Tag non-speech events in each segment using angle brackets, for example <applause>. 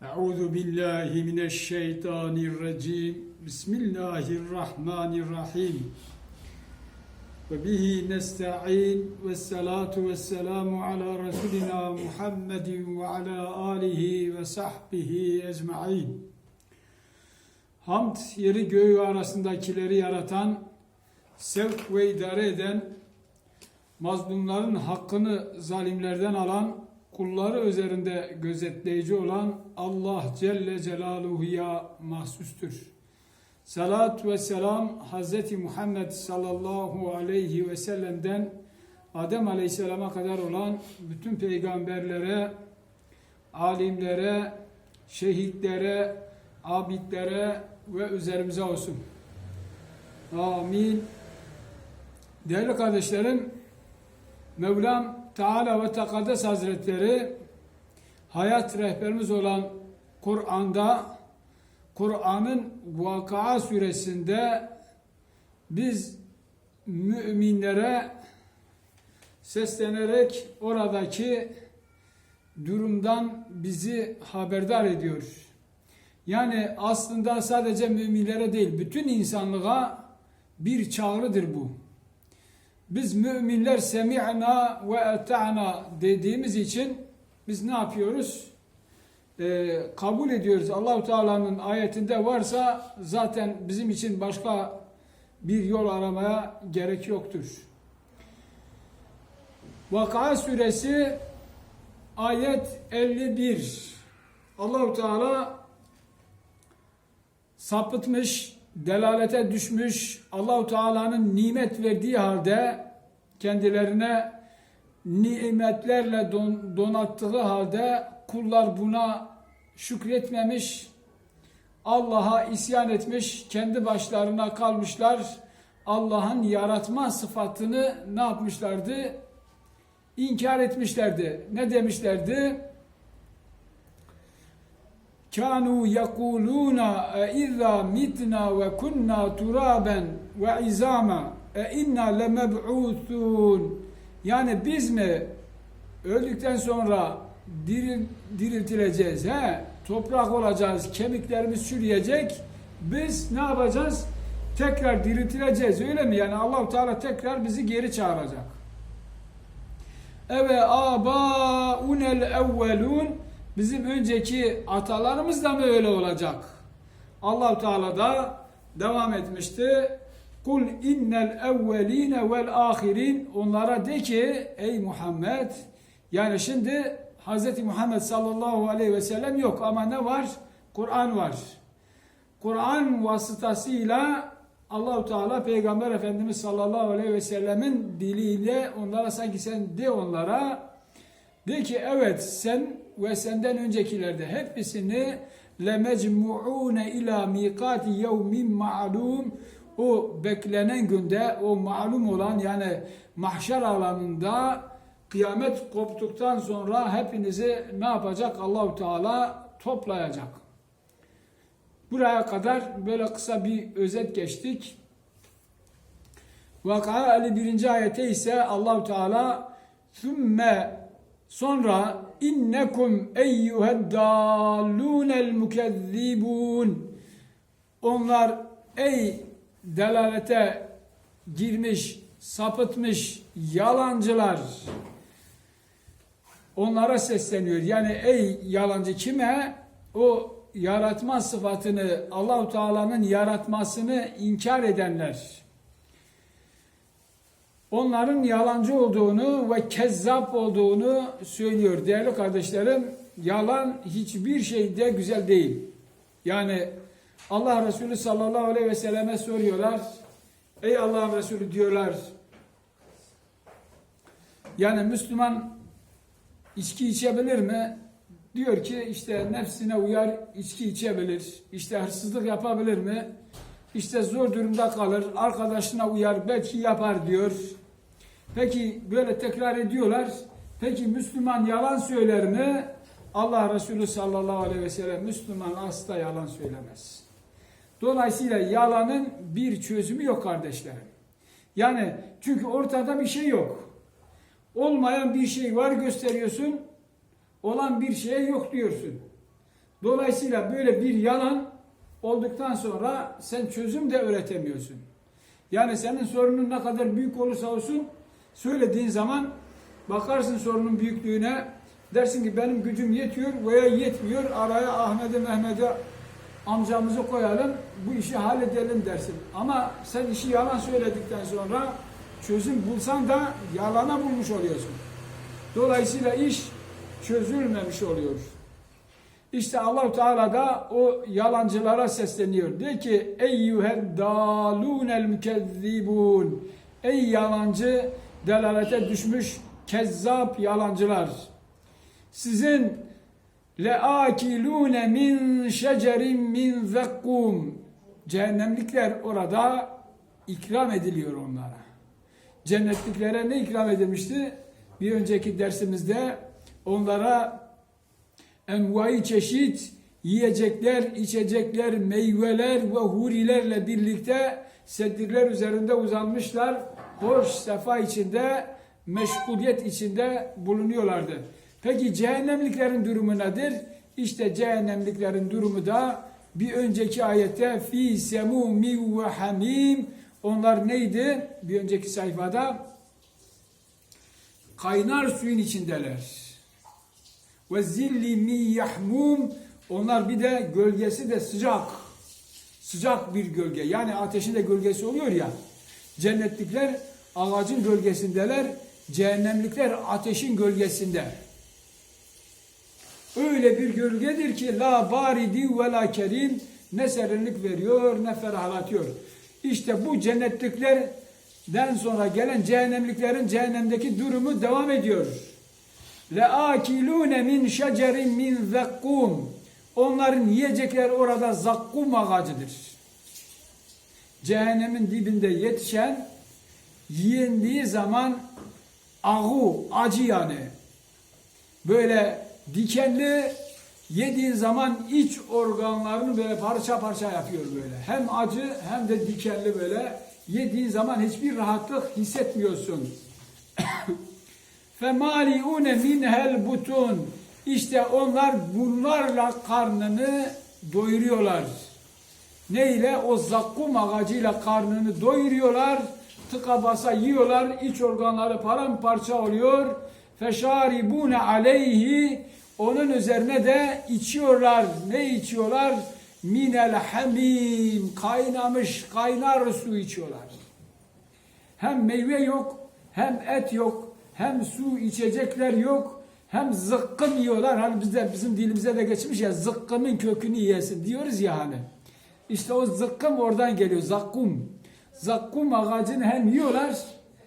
Euzu billahi mineşşeytanirracim. Bismillahirrahmanirrahim. Ve bihi nesta'in ve salatu ve selamu ala Resulina Muhammedin ve ala alihi ve sahbihi ecma'in. Hamd yeri göğü arasındakileri yaratan, sevk ve idare eden, mazlumların hakkını zalimlerden alan, kulları üzerinde gözetleyici olan Allah Celle Celaluhu'ya mahsustur. Salat ve selam Hz. Muhammed sallallahu aleyhi ve sellem'den Adem aleyhisselama kadar olan bütün peygamberlere, alimlere, şehitlere, abidlere ve üzerimize olsun. Amin. Değerli kardeşlerim, Mevlam Teala ve Tekaddes Hazretleri hayat rehberimiz olan Kur'an'da Kur'an'ın Vakaa suresinde biz müminlere seslenerek oradaki durumdan bizi haberdar ediyor. Yani aslında sadece müminlere değil, bütün insanlığa bir çağrıdır bu. Biz müminler semi'na ve eta'na dediğimiz için biz ne yapıyoruz? Ee, kabul ediyoruz. Allahu Teala'nın ayetinde varsa zaten bizim için başka bir yol aramaya gerek yoktur. Vakıa suresi ayet 51. Allahu Teala sapıtmış, delalete düşmüş, Allahu Teala'nın nimet verdiği halde kendilerine nimetlerle don, donattığı halde kullar buna şükretmemiş, Allah'a isyan etmiş, kendi başlarına kalmışlar. Allah'ın yaratma sıfatını ne yapmışlardı? İnkar etmişlerdi. Ne demişlerdi? kanu yekuluna e izâ mitna ve kunna turaben ve izama e inna lemeb'ûthûn yani biz mi öldükten sonra diril, diriltileceğiz he? Toprak olacağız, kemiklerimiz çürüyecek. Biz ne yapacağız? Tekrar diriltileceğiz öyle mi? Yani Allahu Teala tekrar bizi geri çağıracak. Eve aba unel evvelun Bizim önceki atalarımız da mı öyle olacak? Allahu Teala da devam etmişti. Kul innel evveline vel ahirin onlara de ki ey Muhammed yani şimdi Hz. Muhammed sallallahu aleyhi ve sellem yok ama ne var? Kur'an var. Kur'an vasıtasıyla Allahu Teala Peygamber Efendimiz sallallahu aleyhi ve sellemin diliyle onlara sanki sen de onlara de ki evet sen ve senden öncekilerde hepsini lemecmuune ila mikati yevmin ma'lum o beklenen günde o malum olan yani mahşer alanında kıyamet koptuktan sonra hepinizi ne yapacak Allahu Teala toplayacak. Buraya kadar böyle kısa bir özet geçtik. Vakıa 51. ayete ise Allahu Teala sümme Sonra innekum eyyuhed dallunel mukezzibun onlar ey delalete girmiş, sapıtmış yalancılar onlara sesleniyor. Yani ey yalancı kime? O yaratma sıfatını Allahu Teala'nın yaratmasını inkar edenler onların yalancı olduğunu ve kezzap olduğunu söylüyor. Değerli kardeşlerim, yalan hiçbir şeyde güzel değil. Yani Allah Resulü sallallahu aleyhi ve selleme soruyorlar. Ey Allah'ın Resulü diyorlar. Yani Müslüman içki içebilir mi? Diyor ki işte nefsine uyar içki içebilir. İşte hırsızlık yapabilir mi? İşte zor durumda kalır. Arkadaşına uyar belki yapar diyor. Peki böyle tekrar ediyorlar. Peki Müslüman yalan söyler mi? Allah Resulü sallallahu aleyhi ve sellem Müslüman asla yalan söylemez. Dolayısıyla yalanın bir çözümü yok kardeşlerim. Yani çünkü ortada bir şey yok. Olmayan bir şey var gösteriyorsun. Olan bir şey yok diyorsun. Dolayısıyla böyle bir yalan olduktan sonra sen çözüm de öğretemiyorsun. Yani senin sorunun ne kadar büyük olursa olsun söylediğin zaman bakarsın sorunun büyüklüğüne dersin ki benim gücüm yetiyor veya yetmiyor araya Ahmet'e Mehmet'e amcamızı koyalım bu işi halledelim dersin. Ama sen işi yalan söyledikten sonra çözüm bulsan da yalana bulmuş oluyorsun. Dolayısıyla iş çözülmemiş oluyor. İşte allah Teala da o yalancılara sesleniyor. Diyor ki eyyühed dalûnel mükezzibun Ey yalancı delalete düşmüş kezzap yalancılar. Sizin leakilune min şecerin min zekkum Cehennemlikler orada ikram ediliyor onlara. Cennetliklere ne ikram edilmişti? Bir önceki dersimizde onlara envai çeşit yiyecekler, içecekler, meyveler ve hurilerle birlikte sedirler üzerinde uzanmışlar. Hoş, sefa içinde, meşguliyet içinde bulunuyorlardı. Peki cehennemliklerin durumu nedir? İşte cehennemliklerin durumu da bir önceki ayette fi semumi ve hamim onlar neydi? Bir önceki sayfada kaynar suyun içindeler ve zilli mi yahmum onlar bir de gölgesi de sıcak. Sıcak bir gölge. Yani ateşin de gölgesi oluyor ya. Cennetlikler ağacın gölgesindeler, cehennemlikler ateşin gölgesinde. Öyle bir gölgedir ki la baridi ve la kerim ne serinlik veriyor ne ferahlatıyor. İşte bu cennetliklerden sonra gelen cehennemliklerin cehennemdeki durumu devam ediyor. Le akilune min şecerin min zakkum. Onların yiyecekleri orada zakkum ağacıdır. Cehennemin dibinde yetişen yendiği zaman ahu, acı yani. Böyle dikenli yediğin zaman iç organlarını böyle parça parça yapıyor böyle. Hem acı hem de dikenli böyle. Yediğin zaman hiçbir rahatlık hissetmiyorsun. <coughs> فَمَالِعُونَ مِنْهَا الْبُتُونَ İşte onlar bunlarla karnını doyuruyorlar. Ne ile? O zakkum ağacıyla karnını doyuruyorlar. tıka basa yiyorlar. iç organları paramparça oluyor. Feşaribune aleyhi onun üzerine de içiyorlar. Ne içiyorlar? Minel hamim kaynamış kaynar su içiyorlar. Hem meyve yok, hem et yok, hem su içecekler yok, hem zıkkım yiyorlar. Hani bizde bizim dilimize de geçmiş ya zıkkımın kökünü yiyesin diyoruz ya hani. İşte o zıkkım oradan geliyor. Zakkum. Zakkum ağacını hem yiyorlar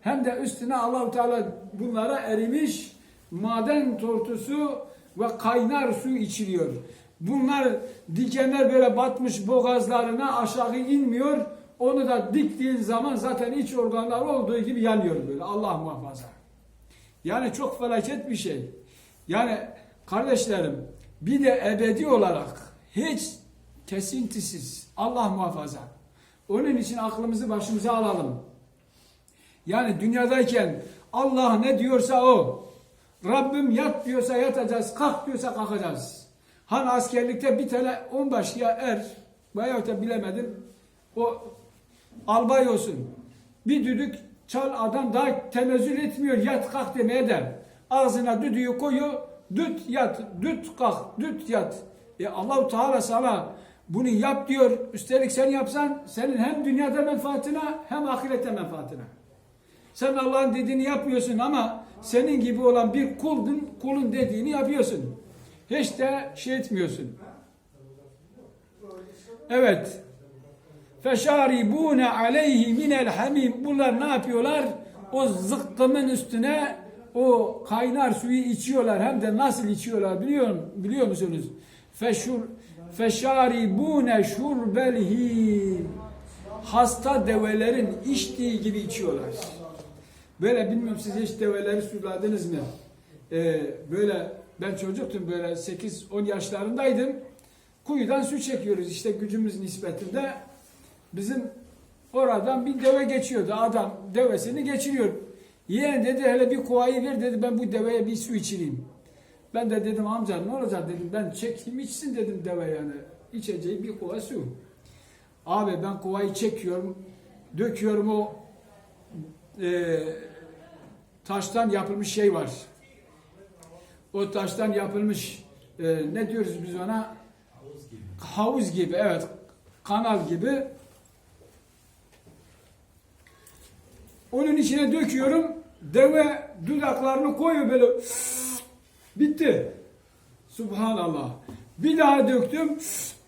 hem de üstüne Allahu Teala bunlara erimiş maden tortusu ve kaynar su içiliyor. Bunlar dikenler böyle batmış boğazlarına aşağı inmiyor. Onu da diktiğin zaman zaten iç organlar olduğu gibi yanıyor böyle. Allah muhafaza. Yani çok felaket bir şey. Yani kardeşlerim bir de ebedi olarak hiç kesintisiz Allah muhafaza. Onun için aklımızı başımıza alalım. Yani dünyadayken Allah ne diyorsa o. Rabbim yat diyorsa yatacağız, kalk diyorsa kalkacağız. Hani askerlikte bir tane onbaşı ya er veyahut da bilemedim o albay olsun. Bir düdük çal adam daha tenezzül etmiyor yat kalk demeye der. Ağzına düdüğü koyuyor düt yat, düt kalk, düt yat. E Allahu Teala sana bunu yap diyor. Üstelik sen yapsan senin hem dünyada menfaatine hem ahirette menfaatine. Sen Allah'ın dediğini yapmıyorsun ama senin gibi olan bir kuldun, kulun dediğini yapıyorsun. Hiç de şey etmiyorsun. Evet. Feşaribune aleyhi minel hamim. Bunlar ne yapıyorlar? O zıkkımın üstüne o kaynar suyu içiyorlar. Hem de nasıl içiyorlar biliyor, biliyor musunuz? Feşaribune şurbelhi. Hasta develerin içtiği gibi içiyorlar. Böyle bilmiyorum siz hiç develeri suladınız mı? Ee, böyle ben çocuktum böyle 8-10 yaşlarındaydım. Kuyudan su çekiyoruz işte gücümüz nispetinde. Bizim oradan bir deve geçiyordu. Adam devesini geçiriyor. Yeğen dedi hele bir kovayı ver dedi ben bu deveye bir su içireyim. Ben de dedim amca ne olacak dedim ben çekeyim içsin dedim deve yani. İçeceği bir kova su. Abi ben kovayı çekiyorum, döküyorum o e, taştan yapılmış şey var. O taştan yapılmış e, ne diyoruz biz ona? Havuz gibi. Havuz gibi evet kanal gibi. Onun içine döküyorum. Deve dudaklarını koyuyor böyle. Bitti. Subhanallah. Bir daha döktüm.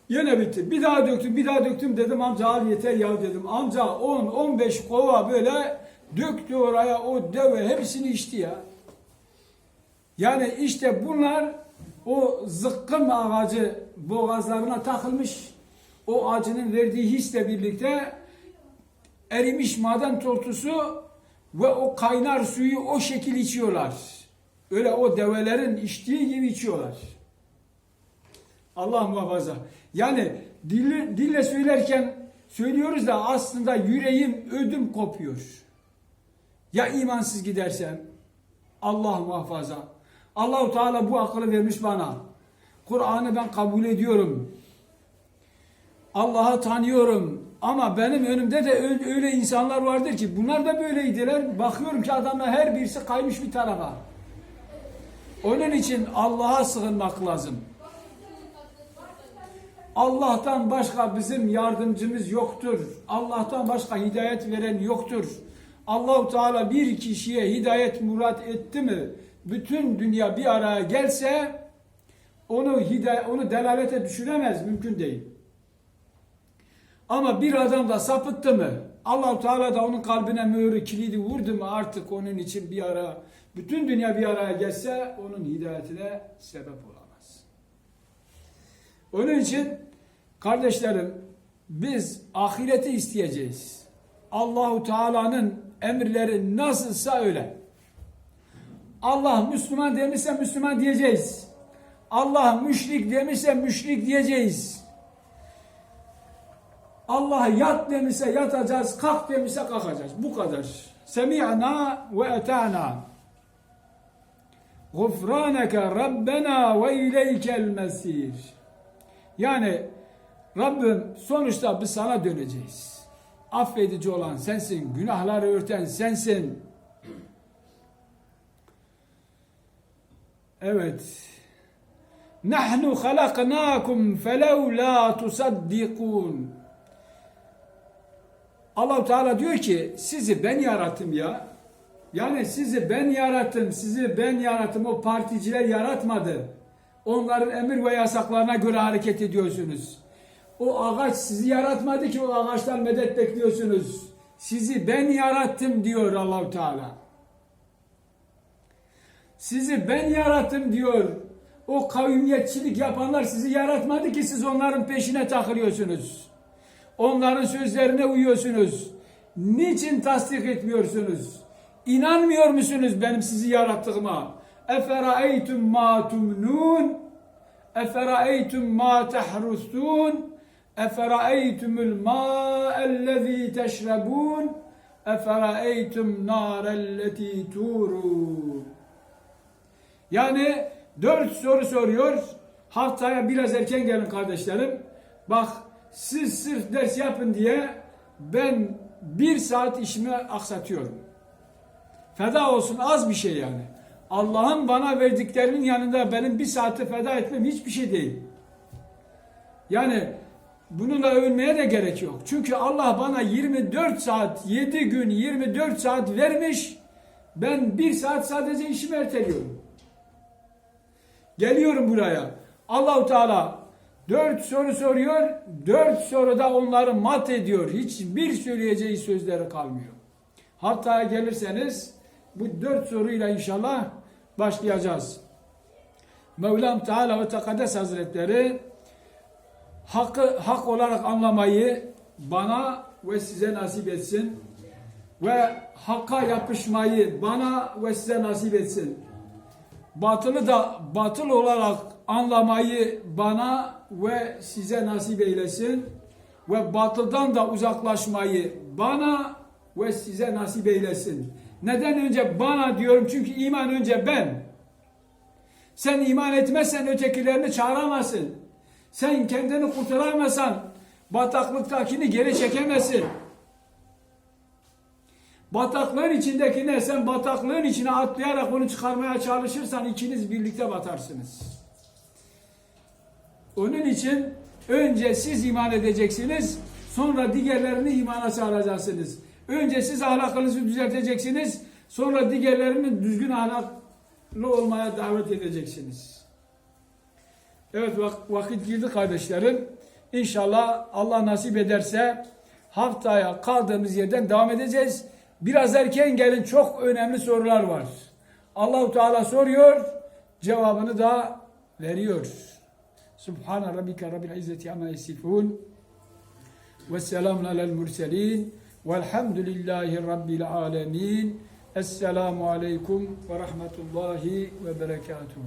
Yine bitti. Bir daha döktüm, bir daha döktüm dedim amca al yeter ya dedim. Amca 10-15 kova böyle döktü oraya o deve hepsini içti ya. Yani işte bunlar o zıkkım ağacı boğazlarına takılmış. O ağacının verdiği hisle birlikte erimiş maden tortusu ve o kaynar suyu o şekil içiyorlar. Öyle o develerin içtiği gibi içiyorlar. Allah muhafaza. Yani dille, dille söylerken söylüyoruz da aslında yüreğim ödüm kopuyor. Ya imansız gidersem? Allah muhafaza. Allahu Teala bu akıllı vermiş bana. Kur'an'ı ben kabul ediyorum. Allah'ı tanıyorum. Ama benim önümde de öyle, insanlar vardır ki bunlar da böyleydiler. Bakıyorum ki adamlar her birisi kaymış bir tarafa. Onun için Allah'a sığınmak lazım. Allah'tan başka bizim yardımcımız yoktur. Allah'tan başka hidayet veren yoktur. Allahu Teala bir kişiye hidayet murat etti mi, bütün dünya bir araya gelse onu hidayet, onu delalete düşüremez, mümkün değil. Ama bir adam da sapıttı mı, Allahu Teala da onun kalbine mühürü kilidi vurdu mu artık onun için bir ara, bütün dünya bir araya gelse onun hidayetine sebep olamaz. Onun için kardeşlerim biz ahireti isteyeceğiz. Allahu Teala'nın emirleri nasılsa öyle. Allah Müslüman demişse Müslüman diyeceğiz. Allah müşrik demişse müşrik diyeceğiz. Allah yat demişse yatacağız, kalk demişse kalkacağız. Bu kadar. Semi'na ve eta'na. Gufraneke Rabbena ve ileykel mesir. Yani Rabbim sonuçta biz sana döneceğiz. Affedici olan sensin, günahları örten sensin. Evet. Nahnu halaknakum felevla tusaddikun. Allah Teala diyor ki sizi ben yarattım ya. Yani sizi ben yarattım, sizi ben yarattım. O particiler yaratmadı. Onların emir ve yasaklarına göre hareket ediyorsunuz. O ağaç sizi yaratmadı ki o ağaçtan medet bekliyorsunuz. Sizi ben yarattım diyor Allahu Teala. Sizi ben yarattım diyor. O kavmiyetçilik yapanlar sizi yaratmadı ki siz onların peşine takılıyorsunuz. Onların sözlerine uyuyorsunuz. Niçin tasdik etmiyorsunuz? İnanmıyor musunuz benim sizi yarattığıma? Eferaeytum ma tumnun Eferaeytum ma tahrusun Eferaeytumul ma'ellezî teşrebûn Eferaeytum nârelleti turûn Yani dört soru soruyor. Haftaya biraz erken gelin kardeşlerim. Bak siz sırf ders yapın diye ben bir saat işimi aksatıyorum. Feda olsun az bir şey yani. Allah'ın bana verdiklerinin yanında benim bir saati feda etmem hiçbir şey değil. Yani bununla övünmeye de gerek yok. Çünkü Allah bana 24 saat, 7 gün 24 saat vermiş. Ben bir saat sadece işimi erteliyorum. Geliyorum buraya. Allahu Teala dört soru soruyor. Dört soruda onları mat ediyor. Hiçbir söyleyeceği sözleri kalmıyor. Hatta gelirseniz bu dört soruyla inşallah başlayacağız. Mevlam Teala ve Tekaddes Hazretleri hakkı hak olarak anlamayı bana ve size nasip etsin ve hakka yapışmayı bana ve size nasip etsin. Batılı da batıl olarak anlamayı bana ve size nasip eylesin ve batıldan da uzaklaşmayı bana ve size nasip eylesin. Neden önce bana diyorum? Çünkü iman önce ben. Sen iman etmezsen ötekilerini çağıramazsın. Sen kendini kurtaramazsan bataklıktakini geri çekemezsin. Bataklığın içindekine sen bataklığın içine atlayarak onu çıkarmaya çalışırsan ikiniz birlikte batarsınız. Onun için önce siz iman edeceksiniz, sonra diğerlerini imana çağıracaksınız. Önce siz ahlakınızı düzelteceksiniz, sonra diğerlerini düzgün ahlaklı olmaya davet edeceksiniz. Evet vak- vakit girdi kardeşlerim. İnşallah Allah nasip ederse haftaya kaldığımız yerden devam edeceğiz. Biraz erken gelin çok önemli sorular var. Allahu Teala soruyor, cevabını da veriyor. Subhane rabbike rabbil izzeti amma yasifun. Ve selamun alel murselin. Velhamdülillahi rabbil alemin. Esselamu aleyküm ve rahmetullahi ve berekatuhu.